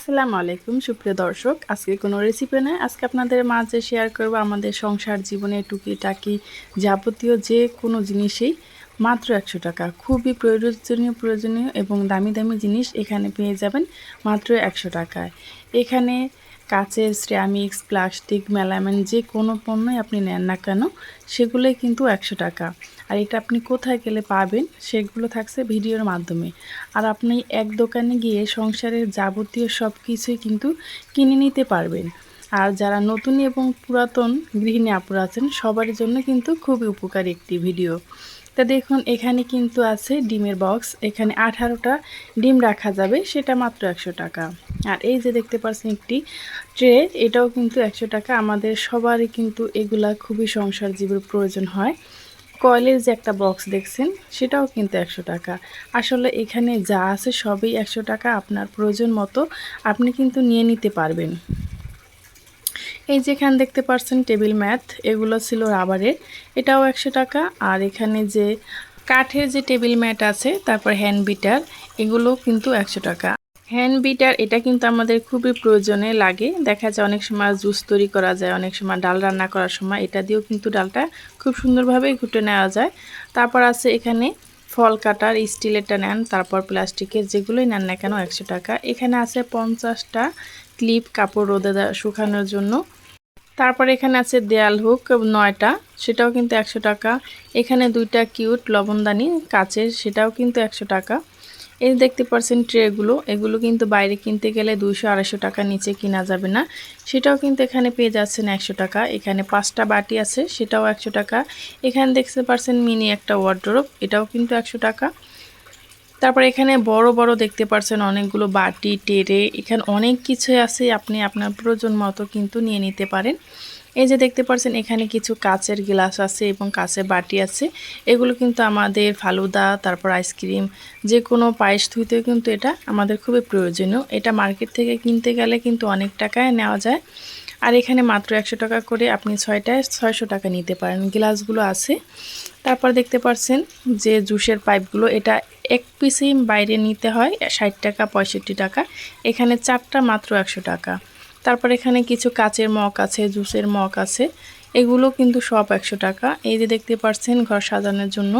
আসসালামু আলাইকুম, সুপ্রিয় দর্শক। আজকে কোনো রেসিপি নয়। আজকে আপনাদের মাঝে শেয়ার করব আমাদের সংসার জীবনে টুকিটাকি যাবতীয় যে কোনো জিনিসেই। মাত্র একশো টাকা। খুবই প্রয়োজনীয় প্রয়োজনীয় এবং দামি দামি জিনিস এখানে পেয়ে যাবেন মাত্র একশো টাকায়। এখানে কাচের সিরামিক্স প্লাস্টিক মেলামেন যে কোনো পণ্যই আপনি নেন না কেন, সেগুলোই কিন্তু একশো টাকা। আর এটা আপনি কোথায় গেলে পাবেন, সেগুলো থাকছে ভিডিওর মাধ্যমে। আর আপনি এক দোকানে গিয়ে সংসারের যাবতীয় সব কিছুই কিন্তু কিনে নিতে পারবেন। আর যারা নতুন এবং পুরাতন গৃহিণী আপুরা আছেন, সবার জন্য কিন্তু খুবই উপকারী একটি ভিডিও। তা দেখুন, এখানে কিন্তু আছে ডিমের বক্স এখানে আঠারোটা ডিম রাখা যাবে, সেটা মাত্র একশো টাকা। আর এই যে দেখতে পাচ্ছেন একটি ট্রে এটাও কিন্তু একশো টাকা। আমাদের সবারই কিন্তু এগুলা খুবই সংসার জীবের প্রয়োজন হয়। কয়েলের যে একটা বক্স দেখছেন, সেটাও কিন্তু একশো টাকা। আসলে এখানে যা আছে সবই একশো টাকা। আপনার প্রয়োজন মতো আপনি কিন্তু নিয়ে নিতে পারবেন। এই যেখানে দেখতে পাচ্ছেন টেবিল ম্যাথ এগুলো ছিল রাবারের এটাও একশো টাকা। আর এখানে যে কাঠের যে টেবিল ম্যাট আছে, তারপর হ্যান্ড বিটার, এগুলোও কিন্তু একশো টাকা। হ্যান্ড বিটার, এটা কিন্তু আমাদের খুবই প্রয়োজনে লাগে। দেখা যায় অনেক সময় জুস তৈরি করা যায়, অনেক সময় ডাল রান্না করার সময়। এটা দিয়েও কিন্তু ডালটা খুব সুন্দরভাবে ঘুটে নেওয়া যায়। তারপর আছে এখানে ফল কাটার স্টিলেরটা নেন, তারপর প্লাস্টিকের যেগুলোই নেন না কেন একশো টাকা। এখানে আছে পঞ্চাশটা ক্লিপ কাপড় রোদে শুকানোর জন্য। তারপর এখানে আছে দেয়াল হুক নয়টা, সেটাও কিন্তু একশো টাকা। এখানে দুইটা কিউট লবণদানি কাচের, সেটাও কিন্তু একশো টাকা। এই দেখতে পাচ্ছেন ট্রেগুলো এগুলো কিন্তু বাইরে কিনতে গেলে দুইশো আড়াইশো টাকা নিচে কিনা যাবে না। সেটাও কিন্তু এখানে পেয়ে যাচ্ছেন একশো টাকা। এখানে পাঁচটা বাটি আছে, সেটাও একশো টাকা। এখানে দেখতে পাচ্ছেন মিনি একটা ওয়ার্ড্রোপ এটাও কিন্তু একশো টাকা। তারপর এখানে বড় বড় দেখতে পাচ্ছেন অনেকগুলো বাটি, টেরে, এখানে অনেক কিছুই আছে আপনি আপনার প্রয়োজন মতো কিন্তু নিয়ে নিতে পারেন। এই যে দেখতে পাচ্ছেন এখানে কিছু কাচের গ্লাস আছে এবং কাচের বাটি আছে। এগুলো কিন্তু আমাদের ফালুদা, তারপর আইসক্রিম যে কোনো পায়েস ধুইতেও কিন্তু এটা আমাদের খুবই প্রয়োজনীয়। এটা মার্কেট থেকে কিনতে গেলে কিন্তু অনেক টাকায় নেওয়া যায়। আর এখানে মাত্র একশো টাকা করে আপনি ছয়টায় ছয়শো টাকা নিতে পারেন। গ্লাসগুলো আছে। তারপর দেখতে পাচ্ছেন যে জুসের পাইপগুলো, এটা এক পিসি বাইরে নিতে হয়, ষাট টাকা, পঁয়ষট্টি টাকা। এখানে চারটা মাত্র একশো টাকা। তারপর এখানে কিছু কাচের মগ আছে, জুসের মগ আছে। এগুলো কিন্তু সব একশো টাকা। এই যে দেখতে পাচ্ছেন ঘর সাজানোর জন্য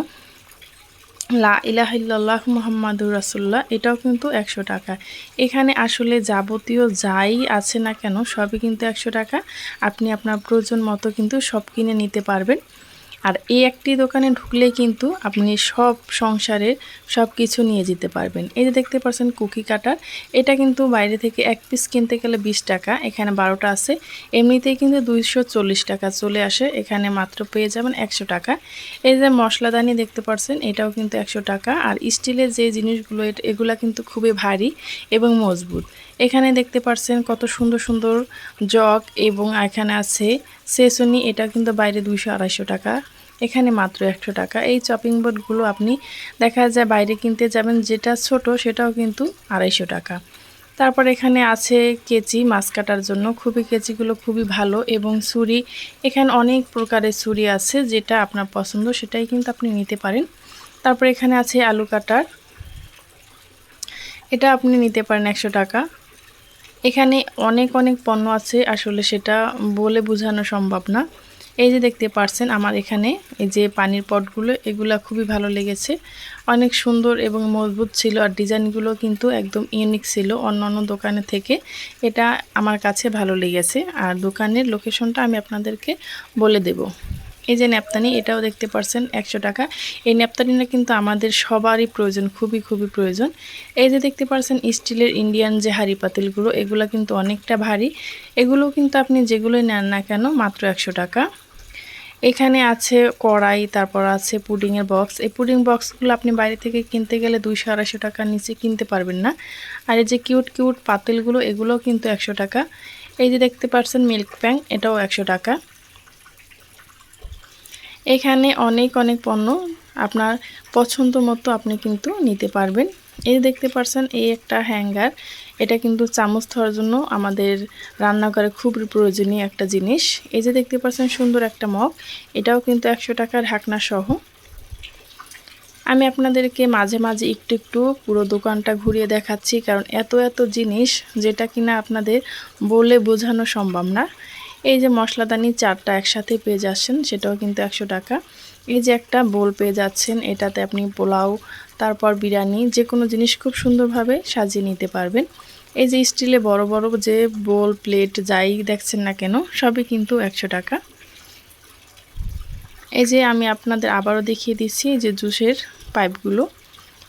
লা ইলাহিল্লাহ মোহাম্মদুর রাসুল্লাহ এটাও কিন্তু একশো টাকা। এখানে আসলে যাবতীয় যাই আছে না কেন, সবই কিন্তু একশো টাকা। আপনি আপনার প্রয়োজন মতো কিন্তু সব কিনে নিতে পারবেন। আর এই একটি দোকানে ঢুকলে কিন্তু আপনি সব সংসারের সব কিছু নিয়ে যেতে পারবেন। এই যে দেখতে পাচ্ছেন কুকি কাটার, এটা কিন্তু বাইরে থেকে এক পিস কিনতে গেলে বিশ টাকা, এখানে বারোটা আছে। এমনিতেই কিন্তু দুইশো চল্লিশ টাকা চলে আসে, এখানে মাত্র পেয়ে যাবেন একশো টাকা। এই যে মশলাদানি দেখতে পাচ্ছেন, এটাও কিন্তু একশো টাকা। আর স্টিলের যে জিনিসগুলো এগুলা কিন্তু খুবই ভারী এবং মজবুত। এখানে দেখতে পাচ্ছেন কত সুন্দর সুন্দর জগ এবং এখানে আছে সেসনি, এটা কিন্তু বাইরে দুইশো আড়াইশো টাকা, এখানে মাত্র একশো টাকা। এই চপিং বোর্ডগুলো আপনি দেখা যায় বাইরে কিনতে যাবেন, যেটা ছোট সেটাও কিন্তু আড়াইশো টাকা। তারপর এখানে আছে কেচি, মাছ কাটার জন্য। খুবই কেচিগুলো খুবই ভালো এবং ছুরি, এখানে অনেক প্রকারের ছুরি আছে, যেটা আপনার পছন্দ সেটাই কিন্তু আপনি নিতে পারেন। তারপর এখানে আছে আলু কাটার, এটা আপনি নিতে পারেন একশো টাকা। এখানে অনেক অনেক পণ্য আছে, আসলে সেটা বলে বোঝানো সম্ভব না। এই যে দেখতে পারছেন আমার এখানে, এই যে পানির পটগুলো, এগুলো খুবই ভালো লেগেছে। অনেক সুন্দর এবং মজবুত ছিল আর ডিজাইনগুলো কিন্তু একদম ইউনিক ছিল অন্য অন্য দোকানে থেকে। এটা আমার কাছে ভালো লেগেছে। আর দোকানের লোকেশনটা আমি আপনাদেরকে বলে দেব। এই যে ন্যাপতানি, এটাও দেখতে পারছেন একশো টাকা। এই ন্যাপতানিটা কিন্তু আমাদের সবারই প্রয়োজন, খুবই খুবই প্রয়োজন। এই যে দেখতে পারছেন স্টিলের ইন্ডিয়ান যে হাড়ি পাতিলগুলো, এগুলো কিন্তু অনেকটা ভারী। এগুলো কিন্তু আপনি যেগুলোই নেন না কেন, মাত্র একশো টাকা। এখানে আছে কড়াই, তারপর আছে পুডিংয়ের বক্স। এই পুডিং বক্সগুলো আপনি বাইরে থেকে কিনতে গেলে দুইশো, আড়াইশো টাকার নিচে কিনতে পারবেন না। আর এই যে কিউট কিউট পাতিলগুলো, এগুলোও কিন্তু একশো টাকা। এই যে দেখতে পাচ্ছেন মিল্ক প্যাং, এটাও একশো টাকা। এখানে অনেক অনেক পণ্য আপনার পছন্দ মতো আপনি কিন্তু নিতে পারবেন। এই দেখতে পারছেন, এই একটা হ্যাঙ্গার। এটা কিন্তু চামচ ধরার জন্য আমাদের রান্নাঘরে খুব প্রয়োজনীয় একটা জিনিস। এই যে দেখতে পাচ্ছেন সুন্দর একটা মগ। এটাও কিন্তু একশো টাকার ঢাকনা সহ। আমি আপনাদেরকে মাঝে মাঝে একটু একটু পুরো দোকানটা ঘুরিয়ে দেখাচ্ছি, কারণ এত এত জিনিস যেটা কিনা আপনাদের বলে বোঝানো সম্ভব না। এই যে মশলাদানি চারটা একসাথে পেয়ে যাচ্ছেন, সেটাও কিন্তু একশো টাকা। এই যে একটা বোল পেয়ে যাচ্ছেন, এটাতে আপনি পোলাও, তারপর বিরিয়ানি, যে কোনো জিনিস খুব সুন্দরভাবে সাজিয়ে নিতে পারবেন। এই যে স্টিলে বড় বড় যে বোল প্লেট যাই দেখছেন না কেন, সবই কিন্তু একশো টাকা। এই যে আমি আপনাদের আবারও দেখিয়ে দিচ্ছি যে জুসের পাইপগুলো।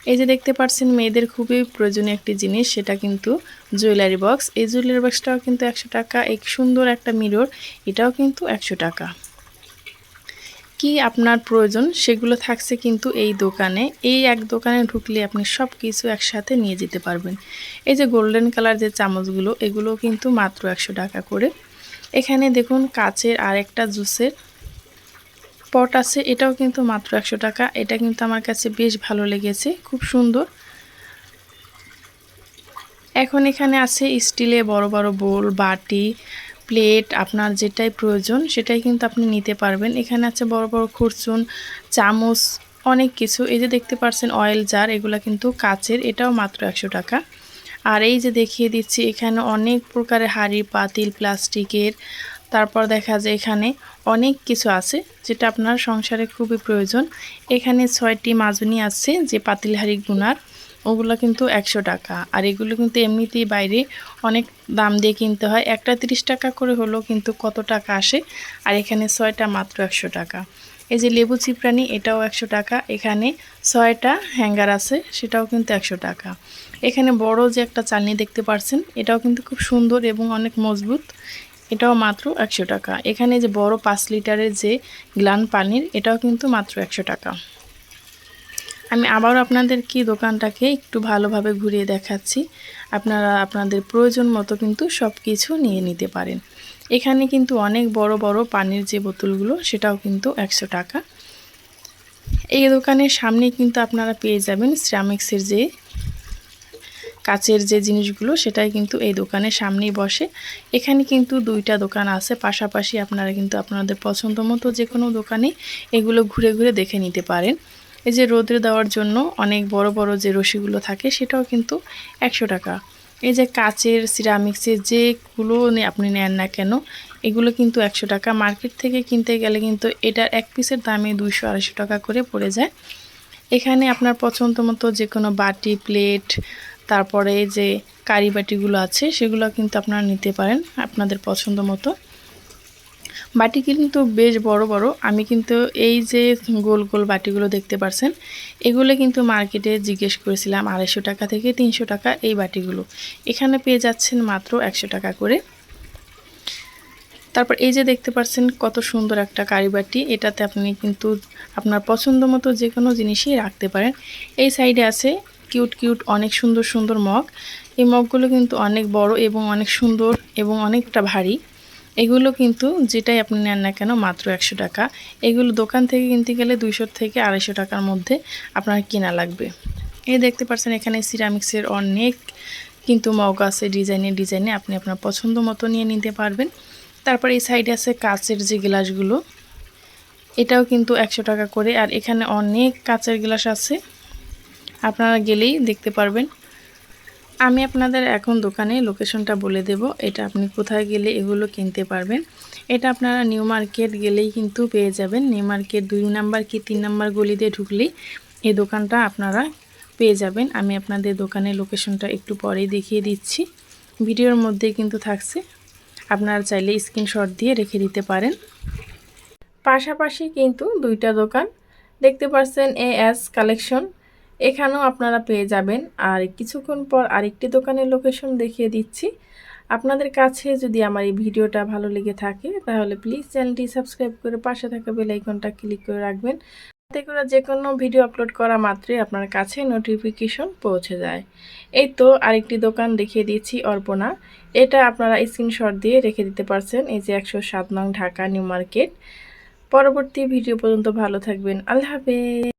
এই যে দেখতে পাচ্ছেন মেয়েদের খুবই প্রয়োজনীয় একটি জিনিস, সেটা কিন্তু জুয়েলারি বক্স এই জুয়েলারি বক্সটাও কিন্তু একশো টাকা। এক সুন্দর একটা মিরর এটাও কিন্তু একশো টাকা। কি আপনার প্রয়োজন? সেগুলো থাকছে কিন্তু এই দোকানে। এই এক দোকানে ঢুকলে আপনি সব কিছু একসাথে নিয়ে যেতে পারবেন। এই যে গোল্ডেন কালার যে চামচগুলো এগুলো কিন্তু মাত্র একশো টাকা করে। এখানে দেখুন, কাচের আর একটা জুসের পট আছে, এটাও কিন্তু মাত্র একশো টাকা। এটা কিন্তু আমার কাছে বেশ ভালো লেগেছে, খুব সুন্দর। এখন এখানে আছে স্টিলে বড় বড় বোল, বাটি, প্লেট, আপনার যেটাই প্রয়োজন, সেটাই কিন্তু আপনি নিতে পারবেন। এখানে আছে বড় বড় খুরচুন, চামচ, অনেক কিছু। এই যে দেখতে পাচ্ছেন অয়েল জার, এগুলো কিন্তু কাচের, এটাও মাত্র একশো টাকা। আর এই যে দেখিয়ে দিচ্ছি, এখানে অনেক প্রকারের হাঁড়ি পাতিল, প্লাস্টিকের তারপর দেখা যায় এখানে অনেক কিছু আছে, যেটা আপনার সংসারে খুবই প্রয়োজন। এখানে ছয়টি মাজুনি আছে, যে পাতিলহারি গুনার, ওগুলো কিন্তু একশো টাকা। আর এগুলো কিন্তু এমনিতেই বাইরে অনেক দাম দিয়ে কিনতে হয়। একটা তিরিশ টাকা করে হলো কিন্তু কত টাকা আসে? আর এখানে ছয়টা মাত্র একশো টাকা। এই যে লেবু চিপরানি, এটাও একশো টাকা। এখানে ছয়টা হ্যাঙ্গার আছে, সেটাও কিন্তু একশো টাকা। এখানে বড় যে একটা চালনি দেখতে পাচ্ছেন এটাও কিন্তু খুব সুন্দর এবং অনেক মজবুত। এটাও মাত্র একশো টাকা। এখানে যে বড় পাঁচ লিটারের যে গ্লান পানির, এটাও কিন্তু মাত্র একশো টাকা। আমি আবারও আপনাদের কি দোকানটাকে একটু ভালোভাবে ঘুরিয়ে দেখাচ্ছি। আপনারা আপনাদের প্রয়োজন মতো কিন্তু সব কিছু নিয়ে নিতে পারেন। এখানে কিন্তু অনেক বড় বড় পানির যে বোতলগুলো, সেটাও কিন্তু একশো টাকা। এই দোকানের সামনে কিন্তু আপনারা পেয়ে যাবেন সিরামিক্সের যে কাচের যে জিনিসগুলো সেটাই কিন্তু এই দোকানের সামনেই বসে। এখানে কিন্তু দুইটা দোকান আছে, পাশাপাশি আপনারা কিন্তু আপনাদের পছন্দ মতো যে কোনো দোকানে এগুলো ঘুরে ঘুরে দেখে নিতে পারেন। এই যে রোদে দেওয়ার জন্য অনেক বড় বড় যে রশিগুলো থাকে সেটাও কিন্তু একশো টাকা। এই যে কাচের, সিরামিক্সের যেগুলো আপনি নেন না কেন, এগুলো কিন্তু একশো টাকা। মার্কেট থেকে কিনতে গেলে কিন্তু এটার এক পিসের দামে দুইশো, আড়াইশো টাকা করে পড়ে যায়। এখানে আপনার পছন্দ মতো যে কোনো বাটি, প্লেট তারপরে যে কারি বাটিগুলো আছে, সেগুলো কিন্তু আপনারা নিতে পারেন আপনাদের পছন্দ মতো। বাটি কিন্তু বেশ বড় বড়। আমি কিন্তু এই যে গোল গোল বাটিগুলো দেখতে পারছেন, এগুলো কিন্তু মার্কেটে জিজ্ঞেস করেছিলাম আড়াইশো টাকা থেকে তিনশো টাকা এই বাটিগুলো। এখানে পেয়ে যাচ্ছেন মাত্র একশো টাকা করে। তারপর এই যে দেখতে পাচ্ছেন কত সুন্দর একটা কারি বাটি, এটাতে আপনি কিন্তু আপনার পছন্দ মতো যে কোনো জিনিসই রাখতে পারেন। এই সাইডে আছে কিউট কিউট অনেক সুন্দর সুন্দর মগ। এই মগগুলো কিন্তু অনেক বড় এবং অনেক সুন্দর এবং অনেকটা ভারী। এগুলো কিন্তু যেটাই আপনি নেন না কেন, মাত্র একশো টাকা। এগুলো দোকান থেকে কিনতে গেলে দুইশো থেকে আড়াইশো টাকার মধ্যে আপনার কেনা লাগবে। এই দেখতে পাচ্ছেন এখানে সিরামিক্সের অনেক কিন্তু মগ আছে ডিজাইনে ডিজাইনে আপনি আপনার পছন্দ মতো নিয়ে নিতে পারবেন। তারপর এই সাইডে আছে কাচের যে গ্লাসগুলো, এটাও কিন্তু একশো টাকা করে। আর এখানে অনেক কাচের গ্লাস আছে। আপনারা গেলেই দেখতে পারবেন। আমি আপনাদের এখন দোকানে লোকেশনটা বলে দেব। এটা আপনি কোথায় গেলে এগুলো কিনতে পারবেন। এটা আপনারা নিউ মার্কেট গেলেই কিন্তু পেয়ে যাবেন। নিউ মার্কেট দুই নাম্বার কি তিন নাম্বার গলি দিয়ে ঢুকলেই এই দোকানটা আপনারা পেয়ে যাবেন। আমি আপনাদের দোকানের লোকেশনটা একটু পরেই দেখিয়ে দিচ্ছি। ভিডিওর মধ্যে কিন্তু থাকছে। আপনারা চাইলে স্ক্রিনশট দিয়ে রেখে দিতে পারেন। পাশাপাশি কিন্তু দুইটা দোকান। দেখতে পাচ্ছেন এ এস কালেকশন এখানেও আপনারা পেয়ে যাবেন। আর কিছুক্ষণ পর আরেকটি দোকানের লোকেশন দেখিয়ে দিচ্ছি। আপনাদের কাছে যদি আমার এই ভিডিওটা ভালো লেগে থাকে, তাহলে প্লিজ চ্যানেলটি সাবস্ক্রাইব করে পাশে থাকা বেল আইকনটা ক্লিক করে রাখবেন। তাতে করে যে কোনো ভিডিও আপলোড করা মাত্রই আপনার কাছে নোটিফিকেশন পৌঁছে যায়। এই তো আরেকটি দোকান দেখিয়ে দিচ্ছি, অর্পণা। এটা আপনারা স্ক্রিনশট দিয়ে রেখে দিতে পারছেন, এই যে একশো সাত নং ঢাকা নিউ মার্কেট। পরবর্তী ভিডিও পর্যন্ত ভালো থাকবেন। আল্লাহ হাফেজ।